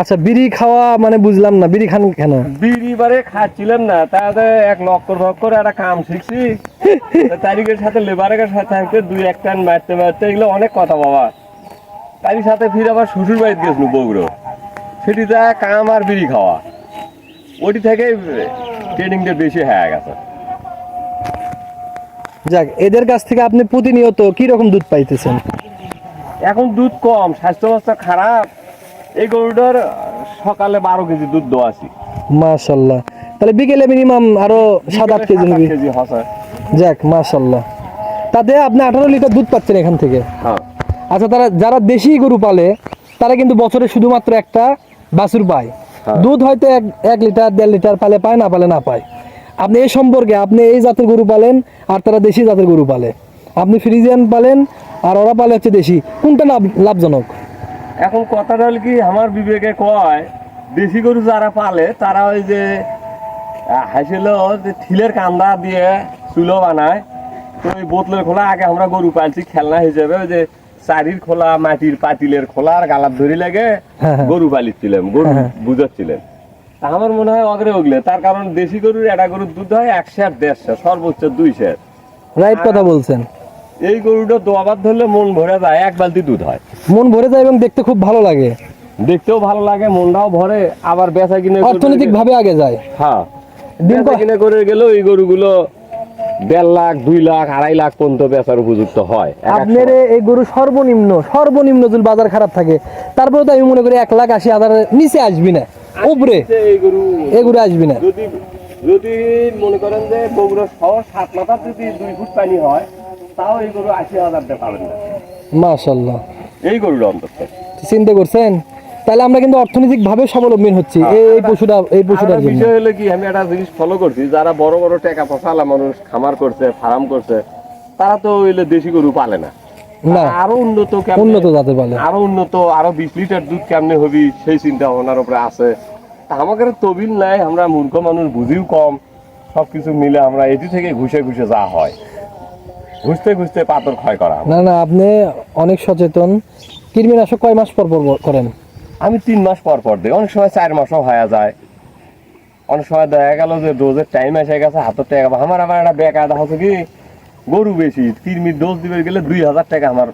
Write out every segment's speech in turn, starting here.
আচ্ছা বিড়ি খাওয়া মানে বুঝলাম না বিড়ি খান কেন? বিড়ি বারে খাচ্ছিলাম না তাতে এক নক্কর ফক্কর একটা কাম শিখছি। তারিখের সাথে লেবারের সাথে থাকতে দুই এক টান মারতে মারতে এগুলো অনেক কথা বাবা। তারই সাথে ফিরে আবার শ্বশুর বাড়িতে গেছিল বগুড়ো সেটি যা কাম আর বিড়ি খাওয়া। ওটি থেকে ট্রেনিংটা বেশি হয়ে গেছে। যাক এদের কাছ থেকে আপনি প্রতিনিয়ত কি রকম দুধ পাইতেছেন? এখন দুধ কম স্বাস্থ্য অবস্থা খারাপ। এই গরুটার সকালে বারো কেজি দুধ দোয়াছি মাশাল্লাহ। তাহলে বিকেলে মিনিমাম আরও সাত আট কেজি কেজি হসা যাক মাশাল্লাহ। তাতে আপনি আঠারো লিটার দুধ পাচ্ছেন এখান থেকে? হ্যাঁ। আচ্ছা তারা যারা দেশি গরু পালে তারা কিন্তু বছরে শুধুমাত্র একটা বাছুর পায়। হ্যাঁ। দুধ হয়তো এক এক লিটার দেড় লিটার পালে পায় না পালে না পায়। আপনি এই সম্পর্কে আপনি এই জাতের গরু পালেন আর তারা দেশি জাতের গরু পালে। আপনি ফ্রিজিয়ান পালেন আর ওরা পালে হচ্ছে দেশি। কোনটা লাভ লাভজনক? এখন কথাটা হল কি আমার বিবেকে কয় দেশি গরু যারা পালে তারা ওই যে হাসিল যে ঠিলের কান্দা দিয়ে চুলো বানায় তো ওই বোতলের খোলা আগে আমরা গরু পালছি খেলনা হিসেবে ওই যে চারির খোলা মাটির পাতিলের খোলা আর গালাপ ধরি লাগে হ্যাঁ, হ্যাঁ। গরু পালিচ্ছিলাম গরু হ্যাঁ, বুঝাচ্ছিলেন। আমার মনে হয় অগ্রে ওগলে তার কারণ দেশি গরুর একটা গরুর দুধ হয় এক শের দেড় শের সর্বোচ্চ দুই শের রাইট কথা বলছেন। এই গরুটা দোয়াবাদ ধরলে মন ভরে যায় এক বালতি দুধ হয়। মন ভরে যায় এবং দেখতে খুব ভালো লাগে। দেখতেও ভালো লাগে মনটাও ভরে আবার বেচা কিনে অর্থনৈতিক ভাবে আগে যায়। হ্যাঁ বেচা কিনে করে গেলেও এই গরুগুলো দেড় লাখ দুই লাখ আড়াই লাখ পর্যন্ত বেচার উপযুক্ত হয় আপনার এই গরু সর্বনিম্ন সর্বনিম্ন যদি বাজার খারাপ থাকে তারপরে তো আমি মনে করি এক লাখ আশি হাজার নিচে আসবি না উপরে এই গরু আসবি না। যদি যদি মনে করেন যে বগুড়া শহর সাত মাথার যদি দুই ফুট পানি হয় তাও এই গরু আশি হাজার টাকা পাবেন না। মাশাল্লাহ এই গরুটা অন্তত। চিন্তা করছেন? তাহলে আমরা কিন্তু অর্থনৈতিক ভাবে স্বাবলম্বী হচ্ছি এই এই পশুটা এই পশুটার জন্য। বিষয় হলো কি আমি একটা জিনিস ফলো করছি যারা বড় বড় টাকা পয়সাওয়ালা মানুষ খামার করছে ফার্ম করছে তারা তো ওইলে দেশি গরু পালে না। আরও উন্নত উন্নত জাতে পালে। আরও উন্নত আরও বিশ লিটার দুধ কেমনে হবি সেই চিন্তা ভাবনার উপরে আছে। আমাদের তবিল নাই আমরা মূর্খ মানুষ বুঝিও কম সবকিছু মিলে আমরা এটি থেকে ঘুষে ঘুষে যা হয়। ঘুষতে ঘুষতে পাথর ক্ষয় করা না না আপনি অনেক সচেতন। কৃমিনাশক কয় মাস পর পর করেন? আমি তিন মাস পর পর দিই। অনেক সময় চার মাসও হয়ে যায়। অনেক সময় দেখা গেল যে ডোজের টাইম এসে গেছে হাতের টাকা আমার একটা বেকায়দা হচ্ছে কি? গরু বেশি কৃমির ডোজ দিবে গেলে দুই হাজার টাকা আমার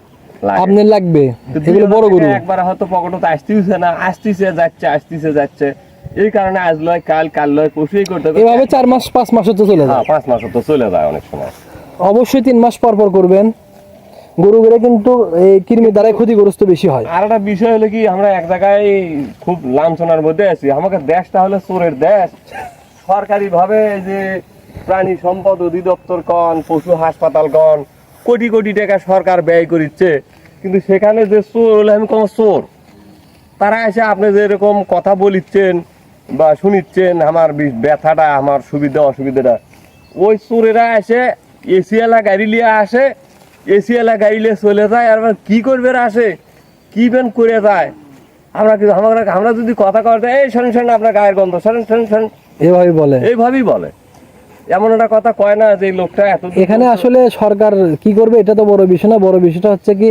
আপনার লাগবে। এগুলো বড় গরু। একবার হয়তো পকেটে আসতেছে না আসতেছে যাচ্ছে আসতেছে যাচ্ছে। এই কারণে আজ লয় কাল কাল লয় পশুই করতে এভাবে চার মাস পাঁচ মাসও তো চলে হ্যাঁ যায় পাঁচ মাস তো চলে যায় অনেক সময়। অবশ্যই তিন মাস পর পর করবেন। গরুগুলো কিন্তু এই কৃমির দ্বারাই ক্ষতিগ্রস্ত বেশি হয়। আর একটা বিষয় হলো কি, আমরা এক জায়গায় খুব লাঞ্ছনার মধ্যে আছি। আমাকে দেশটা হলো চোরের দেশ। সরকারি ভাবে যে প্রাণী সম্পদ অধিদপ্তর কন, পশু হাসপাতাল কন, কোটি কোটি টাকা সরকার ব্যয় করিচ্ছে। কিন্তু সেখানে যে চোর হলে, আমি কোনো চোর। তারা এসে আপনি যে এরকম কথা বলিচ্ছেন বা শুনিচ্ছেন, আমার ব্যথাটা, আমার সুবিধা, অসুবিধাটা, ওই চোরেরা এসে এসিয়ালা গাড়ি নিয়ে আসে এসিয়ালা গাড়ি নিয়ে চলে যায় আর কি করবে আসে? কি বেন করে যায়? আমরা কিন্তু আমরা আমরা যদি কথা কওয়া এই শোনেন শোনেন আপনার গায়ের গন্ধ শোনেন শোনেন শোনেন। এভাবে বলে। এইভাবেই বলে। এমন একটা কথা কয় না যে লোকটা এত এখানে আসলে সরকার কি করবে এটা তো বড় বিষয় না। বড় বিষয়টা হচ্ছে কি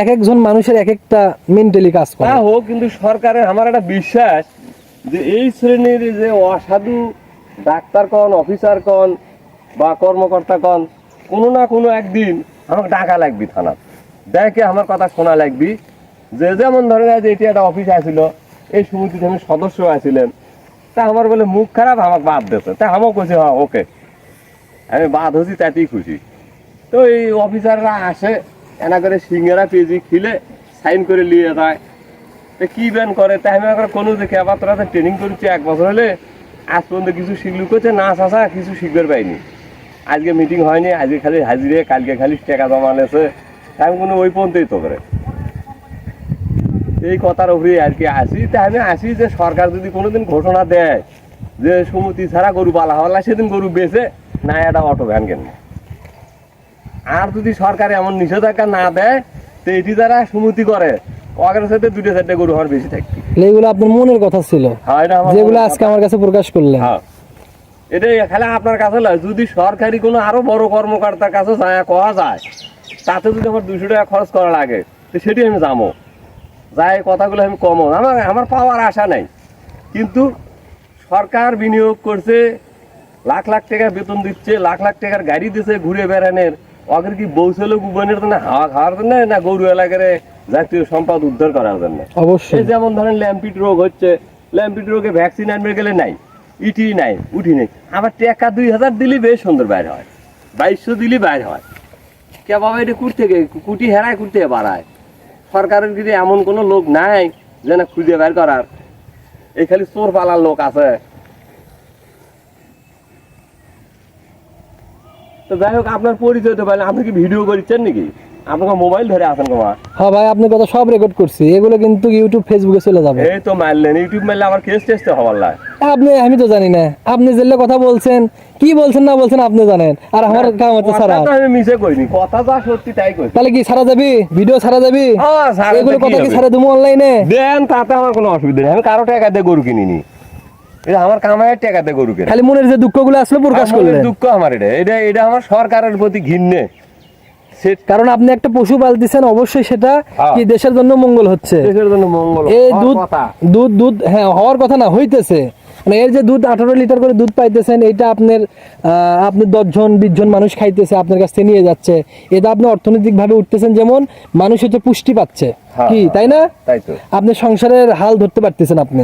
এক একজন মানুষের এক একটা মেন্টালি কাজ করে। তা হোক কিন্তু সরকারের আমার একটা বিশ্বাস যে এই শ্রেণির যে অসাধু ডাক্তার কন অফিসার কন বা কর্মকর্তা কন না কোনো একদিন আমাকে ডাকা লাগবি থানা দেখে আমার কথা শোনা লাগবি। যে যেমন ধরেন যে এটি একটা অফিস আছিল এই সমিতিতে আমি সদস্য আছিলেন, তা আমার বলে মুখ খারাপ, আমাকে বাদ দিয়েছে। তা আমাকে কইছে হ্যাঁ ওকে আমি বাদ হচ্ছি তাতেই খুশি। তো এই অফিসাররা আসে, এনা করে সিঙ্গেরা পেজি খিলে সাইন করে নিয়ে যায়। তো কি ব্যান করে? তাই আমি এখন কোনো যে কেবাতরাতে ট্রেনিং করেছি, এক বছর হলে, আজ পর্যন্ত কিছু শিখলু করছে না চাষা কিছু শিখবার পাইনি। আজকে মিটিং হয়নি আজকে খালি হাজিরে কালকে খালি টাকা জমা নেছে আমি কোনো ওই পর্যন্তই তো করে। এই কথার উপরে আর কি আসি। তা আমি আসি যে সরকার যদি কোনোদিন ঘোষণা দেয় যে সমিতি ছাড়া গরু পালা হওয়ালা সেদিন গরু বেচে না একটা অটো ভ্যান কেন আর যদি সরকার এমন নিষেধাজ্ঞা না দেয় তো এটি যারা সমিতি করে ওদের সাথে দুটো চারটে গরু আমার বেশি থাকবে। এগুলো আপনার মনের কথা ছিল। এটা যেগুলো আজকে আমার কাছে প্রকাশ করলেন। হ্যাঁ। এটাই খালি আপনার কাছে নয় যদি সরকারি কোনো আরও বড় কর্মকর্তার কাছে যায় কোয়া যায় তাতে যদি আমার দুশো টাকা খরচ করা লাগে তো সেটি আমি যাব যাই কথাগুলো আমি কম। আমার আমার পাওয়ার আশা নাই। কিন্তু সরকার বিনিয়োগ করছে লাখ লাখ টাকা বেতন দিচ্ছে লাখ লাখ টাকার গাড়ি দিচ্ছে ঘুরে বেড়ানোর। অগের কি বৌসেলো গুবানের জন্য হাওয়া খাওয়ার জন্য না গরু এলাকার জাতীয় সম্পদ উদ্ধার করার জন্য? অবশ্যই। যেমন ধরেন ল্যাম্পিট রোগ হচ্ছে ল্যাম্পিট রোগে ভ্যাকসিন আনবে গেলে নাই। ইটি নাই, উঠি নেই। আবার টাকা দুই হাজার দিলে বেশ সুন্দর বাইর হয়। বাইশশো দিলে বাইর হয়। কে বাবা, এটা থেকে? কুটি হেরায় থেকে বাড়ায়। সরকারের যদি এমন কোনো লোক নাই যে না খুঁজে বের করার, এই খালি চোর পালার লোক আছে। তো যাই হোক, আপনার পরিচয় তো পাইলেন, আপনি কি ভিডিও করছেন নাকি? আপনাকে মোবাইল ধরে আছেন হ্যাঁ ভাই আপনি কথা সব রেকর্ড করছি। এগুলো কিন্তু ইউটিউব ফেসবুকে চলে যাবে। এই তো মারলেন ইউটিউব মারলে আবার কেস টেস্টে হবার লাগে আপনি আমি তো জানি না। আপনি কথা বলছেন কি বলছেন না বলছেন আপনি জানেন। আর আমার কাম হচ্ছে সারা। আমি মিশে কইনি কথা যা সত্যি তাই কই তাহলে কি সারা যাবি? ভিডিও সারা যাবি? হ্যাঁ, এগুলো কথা কি সারা দেবো অনলাইনে দেন তাতে আমার কোনো অসুবিধা নেই। আমি কারও টাকা দিয়ে গরু কিনিনি। এটা আমার কামাইয়ের টাকা দিয়ে গরু কিনে খালি মনের যে দুঃখগুলো আসলে প্রকাশ আমার করলেন। দুঃখ আমার এটা। এটা এটা আমার সরকারের প্রতি ঘিন্নে কারণ আপনি একটা পশু পালতেছেন অবশ্যই সেটা হ্যাঁ। কি দেশের জন্য মঙ্গল হচ্ছে? দেশের জন্য মঙ্গল এই দুধ কথা। দুধ দুধ হ্যাঁ হওয়ার কথা না হইতেছে। মানে এর যে দুধ আঠারো লিটার করে দুধ পাইতেছেন এটা আপনার আহ, আপনি দশজন বিশ জন মানুষ খাইতেছে আপনার কাছ থেকে নিয়ে যাচ্ছে। এটা আপনি অর্থনৈতিক ভাবে উঠতেছেন যেমন মানুষ হচ্ছে পুষ্টি পাচ্ছে। হ্যাঁ, কি হ্যাঁ। তাই না? আপনি সংসারের হাল ধরতে পারতেছেন আপনি।